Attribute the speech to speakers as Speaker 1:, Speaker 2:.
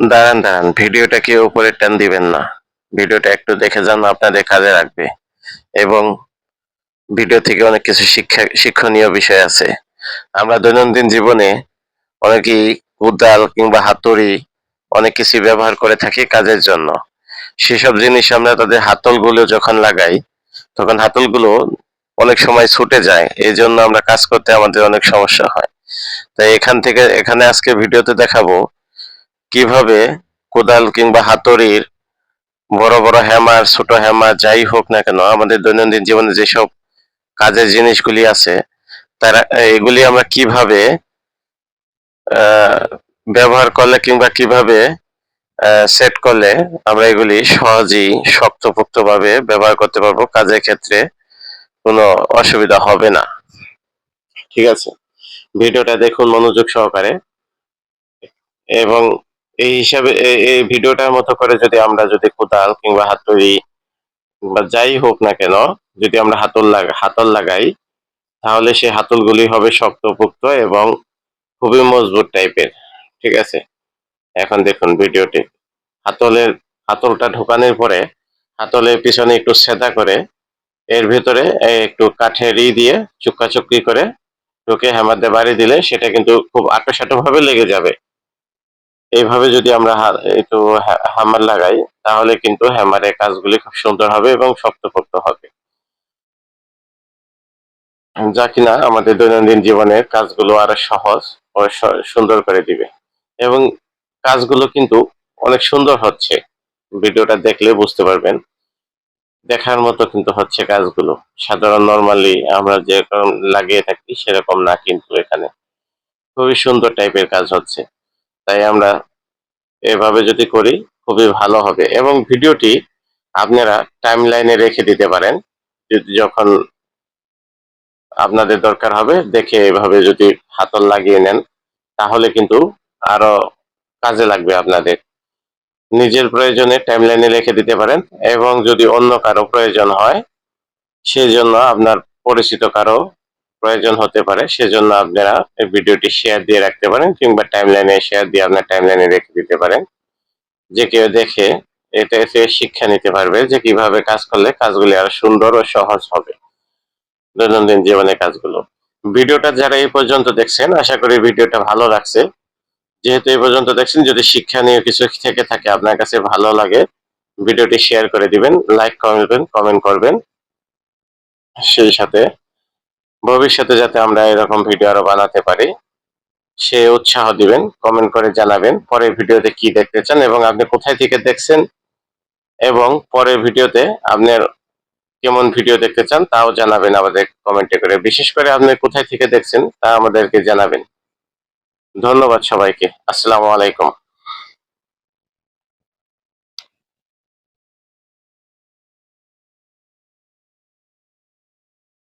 Speaker 1: দাঁড়ান দাঁড়ান, ভিডিওটা কেউ উপরে টান দিবেন না। ভিডিওটা একটু দেখে যান, আপনাদের কাজে লাগবে। এবং ভিডিও থেকে অনেক কিছু শিক্ষা, শিক্ষণীয় বিষয় আছে। আমরা দৈনন্দিন জীবনে অনেকেই কোদাল কিংবা হাতুড়ি অনেক কিছু ব্যবহার করে থাকি কাজের জন্য। সেসব জিনিস আমরা তাদের হাতলগুলো যখন লাগাই, তখন হাতলগুলো অনেক সময় ছুটে যায়। এই জন্য আমরা কাজ করতে আমাদের অনেক সমস্যা হয়। তাই এখান থেকে, এখানে আজকে ভিডিওতে দেখাবো কীভাবে কোদাল কিংবা হাতুড়ির বড় বড় হ্যামার ছোট হ্যামার যাই হোক না কেন, আমাদের দৈনন্দিন জীবনে যেসব কাজের জিনিসগুলি আছে, তারা, এগুলি আমরা কীভাবে ব্যবহার করলে কিংবা কীভাবে সেট করলে আমরা এগুলি সহজেই শক্তপোক্ত ভাবে ব্যবহার করতে পারব, কাজের ক্ষেত্রে কোনো অসুবিধা হবে না। ঠিক আছে? ভিডিওটা দেখুন মনোযোগ সহকারে। এবং এই হিসাবে এই- ভিডিওটার মতো করে যদি আমরা যদি কোদাল কিংবা হাতুড়ি বা যাই হোক না কেন, যদি আমরা হাতল লাগা, হাতল লাগাই, তাহলে সেই হাতলগুলি হবে শক্তপোক্ত এবং খুবই মজবুত টাইপের। ঠিক আছে? এখন দেখুন ভিডিওটি। হাতলের, হাতলটা ঢোকানোর পরে হাতলের পিছনে একটু সেদা করে, এর ভিতরে একটু কাঠের ই দিয়ে চুক্কা চুক্কি করে ঢুকে হ্যামার দিয়ে বাড়ি দিলে সেটা কিন্তু খুব আটো ভাবে লেগে যাবে। এইভাবে যদি আমরা একটু হ্যা- হ্যামার লাগাই, তাহলে কিন্তু হ্যামারের কাজগুলি খুব সুন্দর হবে এবং শক্তপোক্ত হবে। যা কিনা আমাদের দৈনন্দিন জীবনের কাজগুলো আরও সহজ ও সুন্দর করে দিবে। এবং কাজগুলো কিন্তু অনেক সুন্দর হচ্ছে। ভিডিওটা দেখলে বুঝতে পারবেন। দেখার মতো কিন্তু হচ্ছে কাজগুলো। সাধারণ নর্মালি আমরা যেরকম লাগিয়ে থাকি, সেরকম না কিন্তু এখানে। খুবই সুন্দর টাইপের কাজ হচ্ছে। তাই আমরা এভাবে যদি করি, খুবই ভালো হবে। এবং ভিডিওটি আপনারা টাইম লাইনে রেখে দিতে পারেন। যদি যখন আপনাদের দরকার হবে, দেখে এভাবে যদি হাতল লাগিয়ে নেন, তাহলে কিন্তু আরও কাজে লাগবে আপনাদের। নিজের প্রয়োজনে টাইম লাইনে রেখে দিতে পারেন এবং যদি অন্য কারও প্রয়োজন হয় সেই জন্য আপনার পরিচিত কারও প্রয়োজন হতে পারে, সেজন্য আপনারা এই ভিডিওটি শেয়ার দিয়ে রাখতে পারেন কিংবা টাইম লাইনে শেয়ার দিয়ে আপনার টাইম লাইনে রেখে দিতে পারেন। যে কেউ দেখে এটা এতে শিক্ষা নিতে পারবে যে কীভাবে কাজ করলে কাজগুলি আরও সুন্দর ও সহজ হবে দৈনন্দিন জীবনের কাজগুলো। ভিডিওটা যারা এই পর্যন্ত দেখছেন, আশা করি ভিডিওটা ভালো লাগছে। যেহেতু এই পর্যন্ত দেখছেন, যদি শিক্ষা শিক্ষণীয় কিছু থেকে থাকে আপনার কাছে ভালো লাগে, ভিডিওটি শেয়ার করে দিবেন লাইক করবেন কমেন্ট করবেন। সেই সাথে ভবিষ্যতে যাতে আমরা এরকম ভিডিও আরও বানাতে পারি, সে উৎসাহ দিবেন কমেন্ট করে জানাবেন, পরের ভিডিওতে কি দেখতে চান এবং আপনি কোথায় থেকে দেখছেন এবং পরের ভিডিওতে আপনার কেমন ভিডিও দেখতে চান তাও জানাবেন আমাদের কমেন্টে করে। বিশেষ করে আপনি কোথায় থেকে দেখছেন তা আমাদেরকে জানাবেন। ধন্যবাদ সবাইকে। আসসালামু আলাইকুম।